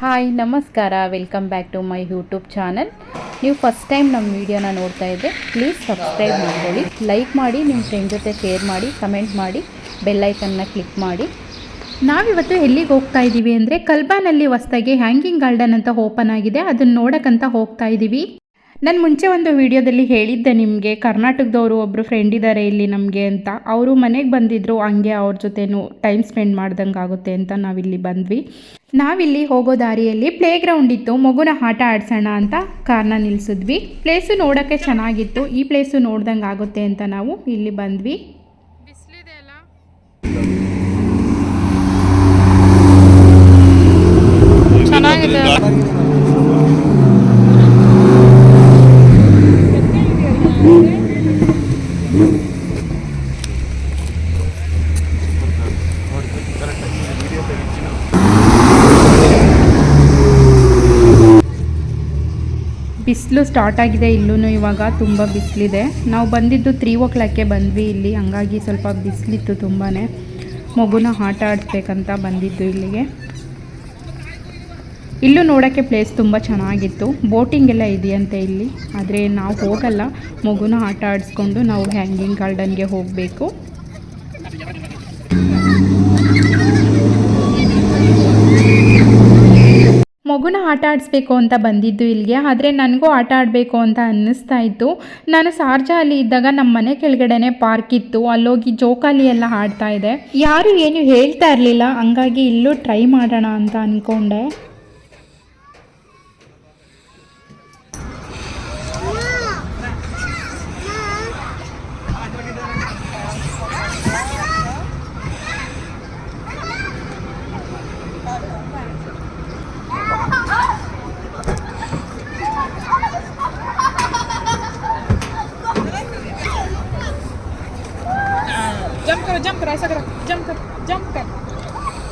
Hi ನಮಸ್ಕಾರ. Welcome back to my YouTube channel ನೀವು first time ನಮ್ಮ ವಿಡಿಯೋನ ನೋಡ್ತಾ ಇದ್ದೆ ಪ್ಲೀಸ್ ಸಬ್ಸ್ಕ್ರೈಬ್ ಮಾಡ್ಕೊಳ್ಳಿ. ಲೈಕ್ ಮಾಡಿ, ನಿಮ್ಮ ಫ್ರೆಂಡ್ ಜೊತೆ ಶೇರ್ ಮಾಡಿ ಕಮೆಂಟ್ ಮಾಡಿ ಬೆಲ್ಲೈಕನ್ನ ಕ್ಲಿಕ್ ಮಾಡಿ. ನಾವಿವತ್ತು ಎಲ್ಲಿಗೆ ಹೋಗ್ತಾ ಇದ್ದೀವಿ ಅಂದರೆ ಕಲ್ಬಾನಲ್ಲಿ ಹೊಸ್ದಾಗಿ ಹ್ಯಾಂಗಿಂಗ್ ಗಾರ್ಡನ್ ಅಂತ ಓಪನ್ ಆಗಿದೆ. ಅದನ್ನು ನೋಡೋಕ್ಕಂತ ಹೋಗ್ತಾ ಇದ್ದೀವಿ ನಾನು ಮುಂಚೆ ಒಂದು ವಿಡಿಯೋದಲ್ಲಿ ಹೇಳಿದ್ದೆ ನಿಮಗೆ, ಕರ್ನಾಟಕದವರು ಒಬ್ಬರು ಫ್ರೆಂಡ್ ಇದ್ದಾರೆ ಇಲ್ಲಿ ನಮಗೆ ಅಂತ. ಅವರು ಮನೆಗೆ ಬಂದಿದ್ದರು ಹಂಗೆ ಅವ್ರ ಜೊತೆನೂ ಟೈಮ್ ಸ್ಪೆಂಡ್ ಮಾಡ್ದಂಗೆ ಆಗುತ್ತೆ ಅಂತ ನಾವಿಲ್ಲಿ ಬಂದ್ವಿ. ನಾವಿಲ್ಲಿ ಹೋಗೋ ದಾರಿಯಲ್ಲಿ ಪ್ಲೇ ಗ್ರೌಂಡ್ ಇತ್ತು, ಮಗುನ ಆಟ ಆಡ್ಸೋಣ ಅಂತ ಕಾರ್ನ ನಿಲ್ಲಿಸಿದ್ವಿ ಪ್ಲೇಸು ನೋಡೋಕ್ಕೆ ಚೆನ್ನಾಗಿತ್ತು, ಈ ಪ್ಲೇಸು ನೋಡ್ದಂಗೆ ಆಗುತ್ತೆ ಅಂತ ನಾವು ಇಲ್ಲಿ ಬಂದ್ವಿ. ಬಿಸಿಲು ಸ್ಟಾರ್ಟ್ ಆಗಿದೆ ಇಲ್ಲೂ ಇವಾಗ ತುಂಬ ಬಿಸಿಲಿದೆ. ನಾವು ಬಂದಿದ್ದು ತ್ರೀ ಓ ಕ್ಲಾಕ್ಗೆ ಬಂದ್ವಿ ಇಲ್ಲಿ, ಹಂಗಾಗಿ ಸ್ವಲ್ಪ ಬಿಸಿಲಿತ್ತು ತುಂಬಾ ಮಗುನ ಆಟ ಆಡಿಸ್ಬೇಕಂತ ಬಂದಿದ್ದು ಇಲ್ಲಿಗೆ. ಇಲ್ಲೂ ನೋಡೋಕ್ಕೆ ಪ್ಲೇಸ್ ತುಂಬ ಚೆನ್ನಾಗಿತ್ತು. ಬೋಟಿಂಗ್ ಎಲ್ಲ ಇದೆಯಂತೆ ಇಲ್ಲಿ, ಆದರೆ ನಾವು ಹೋಗಲ್ಲ. ಮಗುನ ಆಟ ಆಡಿಸ್ಕೊಂಡು ನಾವು ಹ್ಯಾಂಗಿಂಗ್ ಗಾರ್ಡನ್ಗೆ ಹೋಗಬೇಕು. ಮಗುನ ಆಟ ಆಡಿಸ್ಬೇಕು ಅಂತ ಬಂದಿದ್ದು ಇಲ್ಲಿಗೆ, ಆದರೆ ನನಗೂ ಆಟ ಆಡಬೇಕು ಅಂತ ಅನ್ನಿಸ್ತಾ ಇತ್ತು. ನಾನು ಸಾರ್ಜಾ ಅಲ್ಲಿ ಇದ್ದಾಗ ನಮ್ಮ ಮನೆ ಕೆಳಗಡೆನೆ ಪಾರ್ಕ್ ಇತ್ತು, ಅಲ್ಲೋಗಿ ಜೋಕಾಲಿ ಎಲ್ಲ ಆಡ್ತಾ ಇದೆ ಯಾರು ಏನು ಹೇಳ್ತಾ ಇರಲಿಲ್ಲ, ಹಂಗಾಗಿ ಇಲ್ಲೂ ಟ್ರೈ ಮಾಡೋಣ ಅಂತ ಅಂದ್ಕೊಂಡೆ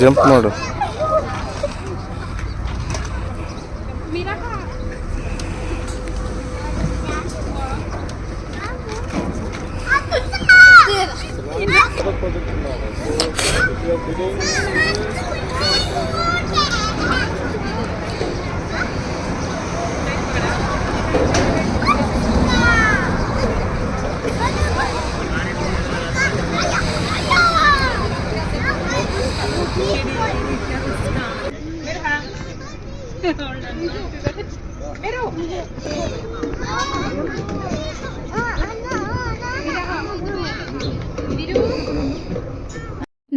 ಜಂಪ್ ಮಾಡು.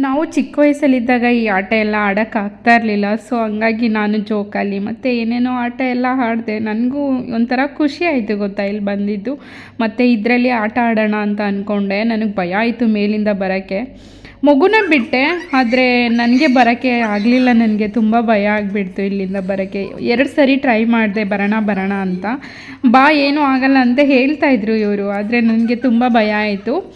ನಾವು ಚಿಕ್ಕ ವಯಸ್ಸಲ್ಲಿದ್ದಾಗ ಈ ಆಟ ಎಲ್ಲ ಆಡೋಕ್ಕಾಗ್ತಾ ಇರಲಿಲ್ಲ. ಸೊ ಹಂಗಾಗಿ ನಾನು ಜೋಕಾಲಿ ಮತ್ತು ಏನೇನೋ ಆಟ ಎಲ್ಲ ಆಡಿದೆ. ನನಗೂ ಒಂಥರ ಖುಷಿ ಆಯಿತು ಗೊತ್ತಾ ಇಲ್ಲಿ ಬಂದಿದ್ದು. ಮತ್ತು ಇದರಲ್ಲಿ ಆಟ ಆಡೋಣ ಅಂತ ಅಂದ್ಕೊಂಡೆ ನನಗೆ ಭಯ ಆಯಿತು ಮೇಲಿಂದ ಬರೋಕ್ಕೆ. ಮಗುನೇ ಬಿಟ್ಟೆ, ಆದರೆ ನನಗೆ ಬರೋಕ್ಕೆ ಆಗಲಿಲ್ಲ, ನನಗೆ ತುಂಬ ಭಯ ಆಗಿಬಿಡ್ತು ಇಲ್ಲಿಂದ ಬರೋಕ್ಕೆ ಎರಡು ಸರಿ ಟ್ರೈ ಮಾಡಿದೆ, ಬರೋಣ ಬರೋಣ ಅಂತ. ಬಾ, ಏನೂ ಆಗಲ್ಲ ಅಂತ ಹೇಳ್ತಾ ಇದ್ರು ಇವರು, ಆದರೆ ನನಗೆ ತುಂಬ ಭಯ ಆಯಿತು.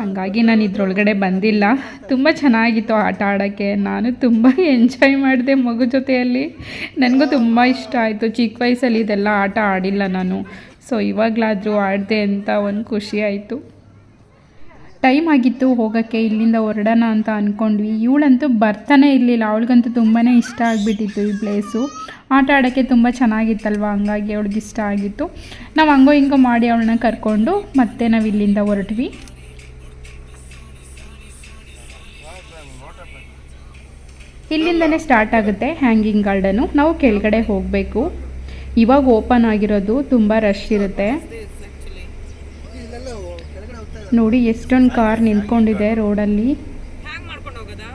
ಹಂಗಾಗಿ ನಾನು ಇದ್ರೊಳಗಡೆ ಬಂದಿಲ್ಲ. ತುಂಬ ಚೆನ್ನಾಗಿತ್ತು ಆಟ ಆಡೋಕ್ಕೆ. ನಾನು ತುಂಬ ಎಂಜಾಯ್ ಮಾಡಿದೆ ಮಗು ಜೊತೆಯಲ್ಲಿ. ನನಗೂ ತುಂಬ ಇಷ್ಟ ಆಯಿತು. ಚಿಕ್ಕ ವಯಸ್ಸಲ್ಲಿ ಇದೆಲ್ಲ ಆಟ ಆಡಿಲ್ಲ ನಾನು. ಸೊ ಇವಾಗಲಾದರೂ ಆಡಿದೆ ಅಂತ ಒಂದು ಖುಷಿ ಆಯಿತು. ಟೈಮ್ ಆಗಿತ್ತು ಹೋಗೋಕ್ಕೆ, ಇಲ್ಲಿಂದ ಹೊರಡೋಣ ಅಂತ ಅಂದ್ಕೊಂಡ್ವಿ ಇವಳಂತೂ ಬರ್ತಾನೆ ಇರಲಿಲ್ಲ. ಅವಳಿಗಂತೂ ತುಂಬಾ ಇಷ್ಟ ಆಗಿಬಿಟ್ಟಿತ್ತು ಈ ಪ್ಲೇಸು ಆಟ ಆಡೋಕ್ಕೆ ತುಂಬ ಚೆನ್ನಾಗಿತ್ತಲ್ವ? ಹಂಗಾಗಿ ಅವಳಿಗೆ ಇಷ್ಟ ಆಗಿತ್ತು. ನಾವು ಹಂಗೋ ಹಿಂಗೋ ಮಾಡಿ ಅವಳನ್ನ ಕರ್ಕೊಂಡು ಮತ್ತೆ ನಾವು ಇಲ್ಲಿಂದ ಹೊರಟ್ವಿ. ಇಲ್ಲಿಂದನೇ ಸ್ಟಾರ್ಟ್ ಆಗುತ್ತೆ ಹ್ಯಾಂಗಿಂಗ್ ಗಾರ್ಡನು ನಾವು ಕೆಳಗಡೆ ಹೋಗಬೇಕು. ಇವಾಗ ಓಪನ್ ಆಗಿರೋದು ತುಂಬ ರಶ್ ಇರುತ್ತೆ. ನೋಡಿ ಎಷ್ಟೊಂದು ಕಾರ್ ನಿಂತ್ಕೊಂಡಿದೆ ರೋಡಲ್ಲಿ. ಹ್ಯಾಂಗ್ ಮಾಡ್ಕೊಂಡು ಹೋಗೋದಾ?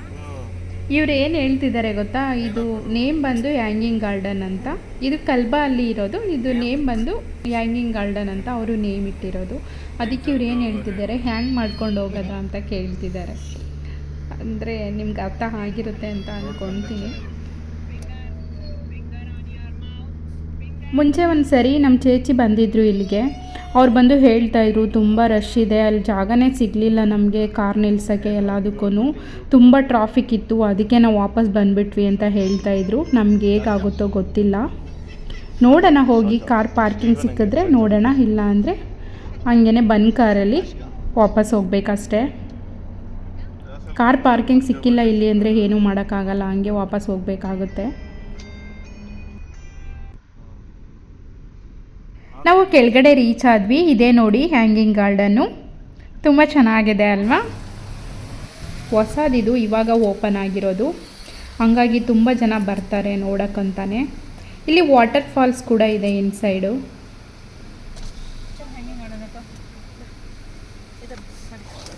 ಇವ್ರು ಏನು ಹೇಳ್ತಿದ್ದಾರೆ ಗೊತ್ತಾ? ಇದು ನೇಮ್ ಬಂದು ಹ್ಯಾಂಗಿಂಗ್ ಗಾರ್ಡನ್ ಅಂತ. ಇದು ಕಲ್ಬಾ ಅಲ್ಲಿ ಇರೋದು. ಇದು ನೇಮ್ ಬಂದು ಹ್ಯಾಂಗಿಂಗ್ ಗಾರ್ಡನ್ ಅಂತ ಅವರು ನೇಮ್ ಇಟ್ಟಿರೋದು. ಅದಕ್ಕೆ ಇವ್ರು ಏನು ಹೇಳ್ತಿದ್ದಾರೆ? ಹ್ಯಾಂಗ್ ಮಾಡ್ಕೊಂಡು ಹೋಗೋದ ಅಂತ ಕೇಳ್ತಿದ್ದಾರೆ. ಅಂದರೆ ನಿಮ್ಗೆ ಅರ್ಥ ಆಗಿರುತ್ತೆ ಅಂತ ಅಂದ್ಕೊತೀನಿ ಮುಂಚೆ ಒಂದು ಸರಿ ನಮ್ಮ ಚೇಚಿ ಬಂದಿದ್ದರು ಇಲ್ಲಿಗೆ. ಅವ್ರು ಬಂದು ಹೇಳ್ತಾಯಿದ್ರು ತುಂಬ ರಶ್ ಇದೆ, ಅಲ್ಲಿ ಜಾಗನೇ ಸಿಗಲಿಲ್ಲ ನಮಗೆ, ಕಾರ್ ನಿಲ್ಸೋಕ್ಕೆ ಎಲ್ಲದಕ್ಕೂ ತುಂಬ ಟ್ರಾಫಿಕ್ ಇತ್ತು, ಅದಕ್ಕೆ ನಾವು ವಾಪಸ್ ಬಂದುಬಿಟ್ವಿ ಅಂತ ಹೇಳ್ತಾಯಿದ್ರು ನಮ್ಗೆ ಹೇಗಾಗುತ್ತೋ ಗೊತ್ತಿಲ್ಲ. ನೋಡೋಣ ಹೋಗಿ, ಕಾರ್ ಪಾರ್ಕಿಂಗ್ ಸಿಕ್ಕಿದ್ರೆ ನೋಡೋಣ, ಇಲ್ಲ ಅಂದರೆ ಹಂಗೇ ಬಂದ್ ಕಾರಲ್ಲಿ ವಾಪಸ್ ಹೋಗ್ಬೇಕಷ್ಟೇ. ಕಾರ್ ಪಾರ್ಕಿಂಗ್ ಸಿಕ್ಕಿಲ್ಲ ಇಲ್ಲಿ ಅಂದರೆ ಏನೂ ಮಾಡೋಕ್ಕಾಗಲ್ಲ, ಹಂಗೆ ವಾಪಸ್ ಹೋಗಬೇಕಾಗುತ್ತೆ. ನಾವು ಕೆಳಗಡೆ ರೀಚ್ ಆದ್ವಿ, ಇದೇ ನೋಡಿ ಹ್ಯಾಂಗಿಂಗ್ ಗಾರ್ಡನ್ನು ತುಂಬ ಚೆನ್ನಾಗಿದೆ ಅಲ್ವಾ? ಹೊಸದಿದು ಇವಾಗ ಓಪನ್ ಆಗಿರೋದು. ಹಂಗಾಗಿ ತುಂಬ ಜನ ಬರ್ತಾರೆ ನೋಡೋಕ್ಕಂತಾನೆ. ಇಲ್ಲಿ ವಾಟರ್ ಫಾಲ್ಸ್ ಕೂಡ ಇದೆ ಇನ್ಸೈಡು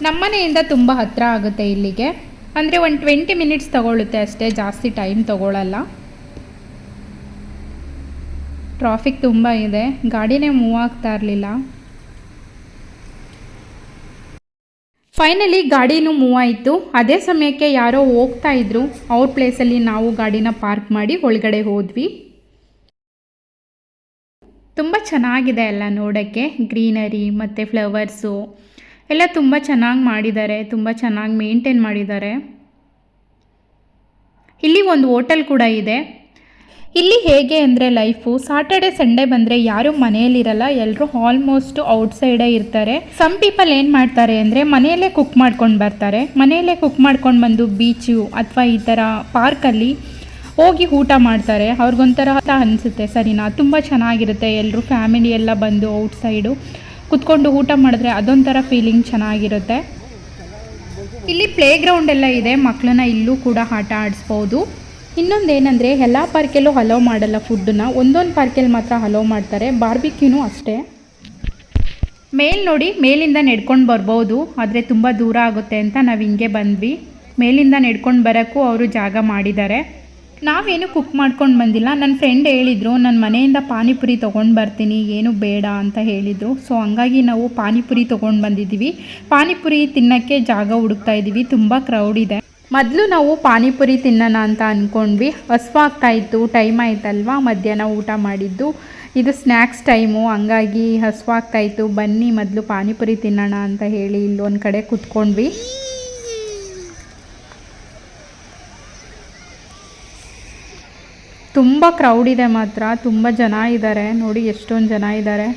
ನಮ್ಮನೆಯಿಂದ ತುಂಬ ಹತ್ತಿರ ಆಗುತ್ತೆ ಇಲ್ಲಿಗೆ. ಅಂದರೆ ಒಂದು ಟ್ವೆಂಟಿ ಮಿನಿಟ್ಸ್ ತಗೊಳ್ಳುತ್ತೆ ಅಷ್ಟೇ, ಜಾಸ್ತಿ ಟೈಮ್ ತಗೊಳ್ಳಲ್ಲ ಟ್ರಾಫಿಕ್ ತುಂಬ ಇದೆ. ಗಾಡಿನೇ ಮೂವ್ ಆಗ್ತಾ ಇರಲಿಲ್ಲ. ಫೈನಲಿ ಗಾಡಿನೂ ಮೂವ್ ಆಯಿತು. ಅದೇ ಸಮಯಕ್ಕೆ ಯಾರೋ ಹೋಗ್ತಾ ಇದ್ರು. ಅವ್ರ ಪ್ಲೇಸಲ್ಲಿ ನಾವು ಗಾಡಿನ ಪಾರ್ಕ್ ಮಾಡಿ ಒಳಗಡೆ ಹೋದ್ವಿ. ತುಂಬ ಚೆನ್ನಾಗಿದೆ ಎಲ್ಲ ನೋಡೋಕ್ಕೆ. ಗ್ರೀನರಿ ಮತ್ತು ಫ್ಲವರ್ಸು ಎಲ್ಲ ತುಂಬ ಚೆನ್ನಾಗಿ ಮಾಡಿದ್ದಾರೆ. ತುಂಬ ಚೆನ್ನಾಗಿ ಮೇಂಟೈನ್ ಮಾಡಿದ್ದಾರೆ. ಇಲ್ಲಿ ಒಂದು ಹೋಟೆಲ್ ಕೂಡ ಇದೆ. ಇಲ್ಲಿ ಹೇಗೆ ಅಂದರೆ ಲೈಫು ಸಾಟರ್ಡೆ ಸಂಡೇ ಬಂದರೆ ಯಾರು ಮನೆಯಲ್ಲಿರಲ್ಲ ಎಲ್ಲರೂ ಆಲ್ಮೋಸ್ಟ್ ಔಟ್ಸೈಡೇ ಇರ್ತಾರೆ. ಸಮ್ ಪೀಪಲ್ ಏನು ಮಾಡ್ತಾರೆ ಅಂದರೆ ಮನೆಯಲ್ಲೇ ಕುಕ್ ಮಾಡ್ಕೊಂಡು ಬರ್ತಾರೆ. ಮನೆಯಲ್ಲೇ ಕುಕ್ ಮಾಡ್ಕೊಂಡು ಬಂದು ಬೀಚು ಅಥವಾ ಈ ಥರ ಪಾರ್ಕಲ್ಲಿ ಹೋಗಿ ಊಟ ಮಾಡ್ತಾರೆ. ಅವ್ರಿಗೊಂಥರ ಅನಿಸುತ್ತೆ, ಸರಿನಾ? ತುಂಬ ಚೆನ್ನಾಗಿರುತ್ತೆ ಎಲ್ಲರೂ ಫ್ಯಾಮಿಲಿ ಎಲ್ಲ ಬಂದು ಔಟ್ಸೈಡು ಕುತ್ಕೊಂಡು ಊಟ ಮಾಡಿದ್ರೆ ಅದೊಂಥರ ಫೀಲಿಂಗ್ ಚೆನ್ನಾಗಿರುತ್ತೆ. ಇಲ್ಲಿ ಪ್ಲೇ ಗ್ರೌಂಡ್ ಎಲ್ಲ ಇದೆ, ಮಕ್ಕಳನ್ನ ಇಲ್ಲೂ ಕೂಡ ಆಟ ಆಡಿಸ್ಬೋದು. ಇನ್ನೊಂದು ಏನಂದರೆ ಎಲ್ಲ ಪಾರ್ಕಲ್ಲೂ ಹಲೋ ಮಾಡಲ್ಲ ಫುಡ್ಡನ್ನು ಒಂದೊಂದು ಪಾರ್ಕಲ್ಲಿ ಮಾತ್ರ ಹಲೋ ಮಾಡ್ತಾರೆ. ಬಾರ್ಬಿಕ್ಯೂನು ಅಷ್ಟೇ. ಮೇಲ್ ನೋಡಿ, ಮೇಲಿಂದ ನೆಡ್ಕೊಂಡು ಬರ್ಬೋದು. ಆದರೆ ತುಂಬ ದೂರ ಆಗುತ್ತೆ ಅಂತ ನಾವು ಹಿಂಗೆ ಬಂದ್ವಿ. ಮೇಲಿಂದ ನೆಡ್ಕೊಂಡು ಬರೋಕ್ಕೂ ಅವರು ಜಾಗ ಮಾಡಿದ್ದಾರೆ. ನಾವೇನು ಕುಕ್ ಮಾಡ್ಕೊಂಡು ಬಂದಿಲ್ಲ. ನನ್ನ ಫ್ರೆಂಡ್ ಹೇಳಿದರು ನನ್ನ ಮನೆಯಿಂದ ಪಾನಿಪುರಿ ತೊಗೊಂಡು ಬರ್ತೀನಿ. ಏನು ಬೇಡ ಅಂತ ಹೇಳಿದರು. ಸೊ ಹಂಗಾಗಿ ನಾವು ಪಾನಿಪುರಿ ತೊಗೊಂಡು ಬಂದಿದ್ದೀವಿ. ಪಾನಿಪುರಿ ತಿನ್ನೋಕ್ಕೆ ಜಾಗ ಹುಡುಕ್ತಾ ಇದ್ದೀವಿ ತುಂಬ ಕ್ರೌಡ್ ಇದೆ. ಮೊದಲು ನಾವು ಪಾನಿಪುರಿ ತಿನ್ನೋಣ ಅಂತ ಅಂದ್ಕೊಂಡ್ವಿ ಹಸ್ವಾಗ್ತಾಯಿತ್ತು ಟೈಮ್ ಆಯ್ತಲ್ವಾ? ಮಧ್ಯಾಹ್ನ ಊಟ ಮಾಡಿದ್ದು. ಇದು ಸ್ನ್ಯಾಕ್ಸ್ ಟೈಮು ಹಂಗಾಗಿ ಹಸ್ವಾಗ್ತಾಯಿತ್ತು ಬನ್ನಿ ಮೊದಲು ಪಾನಿಪುರಿ ತಿನ್ನೋಣ ಅಂತ ಹೇಳಿ ಇಲ್ಲೊಂದು ಕಡೆ ಕುತ್ಕೊಂಡ್ವಿ. ತುಂಬ ಕ್ರೌಡ್ ಇದೆ ಮಾತ್ರ. ತುಂಬ ಜನ ಇದ್ದಾರೆ ನೋಡಿ ಎಷ್ಟೊಂದು ಜನ ಇದ್ದಾರೆ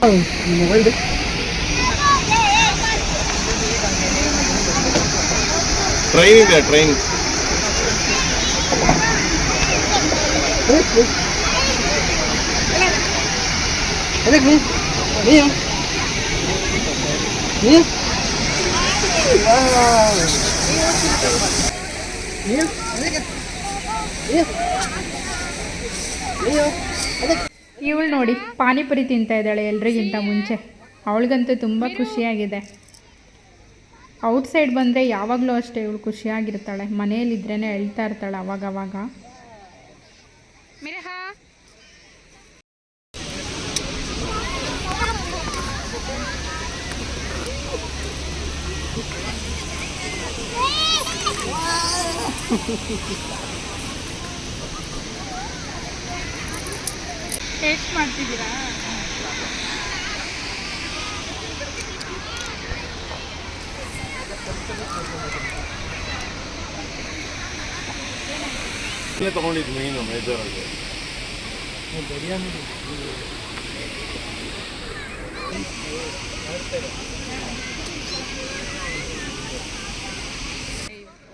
ಟ್ರೈನ್ ಇದೆ ಟ್ರೈನ್ ಇವಳು ನೋಡಿ ಪಾನಿಪುರಿ ತಿಂತಾ ಇದ್ದಾಳೆ ಎಲ್ರಿಗಿಂತ ಮುಂಚೆ. ಅವಳಿಗಂತೂ ತುಂಬ ಖುಷಿಯಾಗಿದೆ. ಔಟ್ಸೈಡ್ ಬಂದರೆ ಯಾವಾಗಲೂ ಅಷ್ಟೇ ಇವಳು ಖುಷಿಯಾಗಿರ್ತಾಳೆ. ಮನೆಯಲ್ಲಿದ್ರೇ ಹೇಳ್ತಾ ಇರ್ತಾಳೆ ಅವಾಗವಾಗ. ಟೇಸ್ಟ್ ಮಾಡ್ತಿದ್ದೀರಾ? ತಗೊಂಡಿದ್ದು ಮೀನು ಮೇಜರಾಗಿ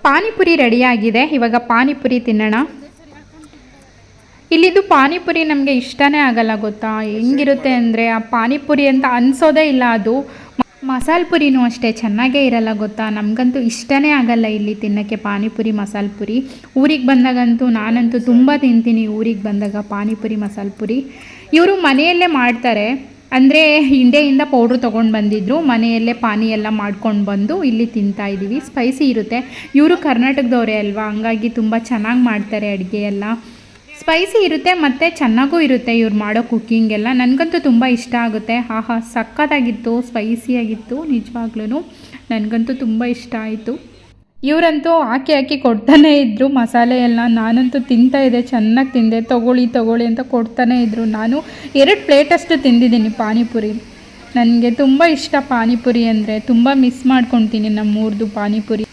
ಪಾನಿಪುರಿ ರೆಡಿಯಾಗಿದೆ, ಇವಾಗ ಪಾನಿಪುರಿ ತಿನ್ನೋಣ. ಇಲ್ಲಿದ್ದು ಪಾನಿಪುರಿ ನಮಗೆ ಇಷ್ಟನೇ ಆಗಲ್ಲ ಗೊತ್ತಾ? ಹೆಂಗಿರುತ್ತೆ ಅಂದರೆ ಆ ಪಾನಿಪುರಿ ಅಂತ ಅನಿಸೋದೇ ಇಲ್ಲ ಅದು. ಮಸಾಲೆ ಪುರಿನೂ ಅಷ್ಟೇ ಚೆನ್ನಾಗೇ ಇರಲ್ಲ ಗೊತ್ತಾ? ನಮಗಂತೂ ಇಷ್ಟನೇ ಆಗಲ್ಲ ಇಲ್ಲಿ ತಿನ್ನೋಕ್ಕೆ ಪಾನಿಪುರಿ, ಮಸಾಲೆ ಪುರಿ. ಊರಿಗೆ ಬಂದಾಗಂತೂ ನಾನಂತೂ ತುಂಬ ತಿಂತೀನಿ ಊರಿಗೆ ಬಂದಾಗ ಪಾನಿಪುರಿ, ಮಸಾಲ ಪುರಿ. ಇವರು ಮನೆಯಲ್ಲೇ ಮಾಡ್ತಾರೆ. ಅಂದರೆ ಇಂಡಿಯಿಂದ ಪೌಡ್ರ್ ತೊಗೊಂಡು ಬಂದಿದ್ರು. ಮನೆಯಲ್ಲೇ ಪಾನಿ ಎಲ್ಲ ಮಾಡ್ಕೊಂಡು ಬಂದು ಇಲ್ಲಿ ತಿಂತಾ ಇದ್ದೀವಿ ಸ್ಪೈಸಿ ಇರುತ್ತೆ. ಇವರು ಕರ್ನಾಟಕದವರೇ ಅಲ್ವಾ? ಹಂಗಾಗಿ ತುಂಬ ಚೆನ್ನಾಗಿ ಮಾಡ್ತಾರೆ ಅಡುಗೆ ಎಲ್ಲ ಸ್ಪೈಸಿ ಇರುತ್ತೆ, ಮತ್ತು ಚೆನ್ನಾಗೂ ಇರುತ್ತೆ ಇವ್ರು ಮಾಡೋ ಕುಕ್ಕಿಂಗ್ ಎಲ್ಲ. ನನಗಂತೂ ತುಂಬ ಇಷ್ಟ ಆಗುತ್ತೆ. ಆಹಾ, ಸಕ್ಕತ್ತಾಗಿತ್ತು ಸ್ಪೈಸಿಯಾಗಿತ್ತು ನಿಜವಾಗ್ಲೂ ನನಗಂತೂ ತುಂಬ ಇಷ್ಟ ಆಯಿತು. ಇವರಂತೂ ಹಾಕಿ ಹಾಕಿ ಕೊಡ್ತಾನೆ ಇದ್ದರು ಮಸಾಲೆ ಎಲ್ಲ. ನಾನಂತೂ ತಿಂತಾ ಇದ್ದೆ, ಚೆನ್ನಾಗಿ ತಿಂದೆ. ತೊಗೊಳ್ಳಿ ತೊಗೊಳ್ಳಿ ಅಂತ ಕೊಡ್ತಾನೆ ಇದ್ದರು ನಾನು ಎರಡು ಪ್ಲೇಟಷ್ಟು ತಿಂದಿದ್ದೀನಿ ಪಾನಿಪುರಿ. ನನಗೆ ತುಂಬ ಇಷ್ಟ ಪಾನಿಪುರಿ ಅಂದರೆ. ತುಂಬ ಮಿಸ್ ಮಾಡ್ಕೊತೀನಿ ನಮ್ಮೂರ್ದು ಪಾನಿಪುರಿ.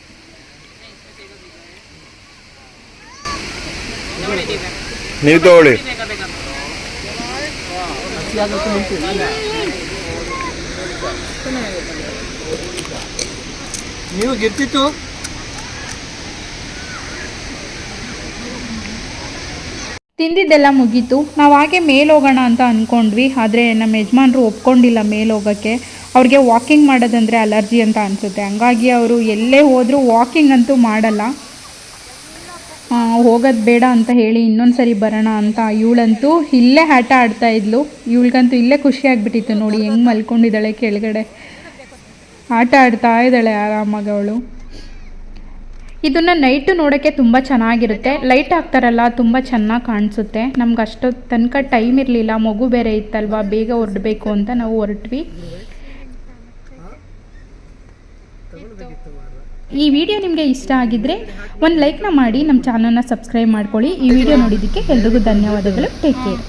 ನೀವು ತಗೊಳ್ಳಿ. ನೀವು ಗೆದ್ದಿತ್ತು ತಿಂದಿದ್ದೆಲ್ಲ ಮುಗೀತು. ನಾವು ಹಾಗೆ ಮೇಲೆ ಹೋಗೋಣ ಅಂತ ಅಂದ್ಕೊಂಡ್ವಿ ಆದರೆ ನಮ್ಮ ಯಜಮಾನರು ಒಪ್ಕೊಂಡಿಲ್ಲ ಮೇಲೆ ಹೋಗೋಕ್ಕೆ. ಅವ್ರಿಗೆ ವಾಕಿಂಗ್ ಮಾಡೋದಂದರೆ ಅಲರ್ಜಿ ಅಂತ ಅನಿಸುತ್ತೆ. ಹಂಗಾಗಿ ಅವರು ಎಲ್ಲೇ ಹೋದರೂ ವಾಕಿಂಗ್ ಅಂತೂ ಮಾಡಲ್ಲ. ಹೋಗೋದು ಬೇಡ ಅಂತ ಹೇಳಿ ಇನ್ನೊಂದು ಸರಿ ಬರೋಣ ಅಂತ ಇವಳಂತೂ ಇಲ್ಲೇ ಆಟ ಆಡ್ತಾ ಇದ್ಲು. ಇವಳಿಗಂತೂ ಇಲ್ಲೇ ಖುಷಿ ಆಗಿಬಿಟ್ಟಿತ್ತು ನೋಡಿ, ಹೆಂಗೆ ಮಲ್ಕೊಂಡಿದ್ದಾಳೆ ಕೆಳಗಡೆ. ಆಟ ಆಡ್ತಾ ಇದ್ದಾಳೆ ಆರಾಮಾಗಿ ಅವಳು. ಇದನ್ನು ನೈಟು ನೋಡೋಕ್ಕೆ ತುಂಬ ಚೆನ್ನಾಗಿರುತ್ತೆ. ಲೈಟ್ ಹಾಕ್ತಾರಲ್ಲ, ತುಂಬ ಚೆನ್ನಾಗಿ ಕಾಣಿಸುತ್ತೆ. ನಮ್ಗೆ ಅಷ್ಟೊತ್ತು ತನಕ ಟೈಮ್ ಇರಲಿಲ್ಲ. ಮಗು ಬೇರೆ ಇತ್ತಲ್ವಾ? ಬೇಗ ಹೊರಡಬೇಕು ಅಂತ ನಾವು ಹೊರಟ್ವಿ. ಈ ವಿಡಿಯೋ ನಿಮಗೆ ಇಷ್ಟ ಆಗಿದ್ದರೆ ಒಂದು ಲೈಕ್ನ ಮಾಡಿ, ನಮ್ಮ ಚಾನಲ್ನ ಸಬ್ಸ್ಕ್ರೈಬ್ ಮಾಡ್ಕೊಳ್ಳಿ. ಈ ವಿಡಿಯೋ ನೋಡಿದ್ದಕ್ಕೆ ಎಲ್ರಿಗೂ ಧನ್ಯವಾದಗಳು. Take care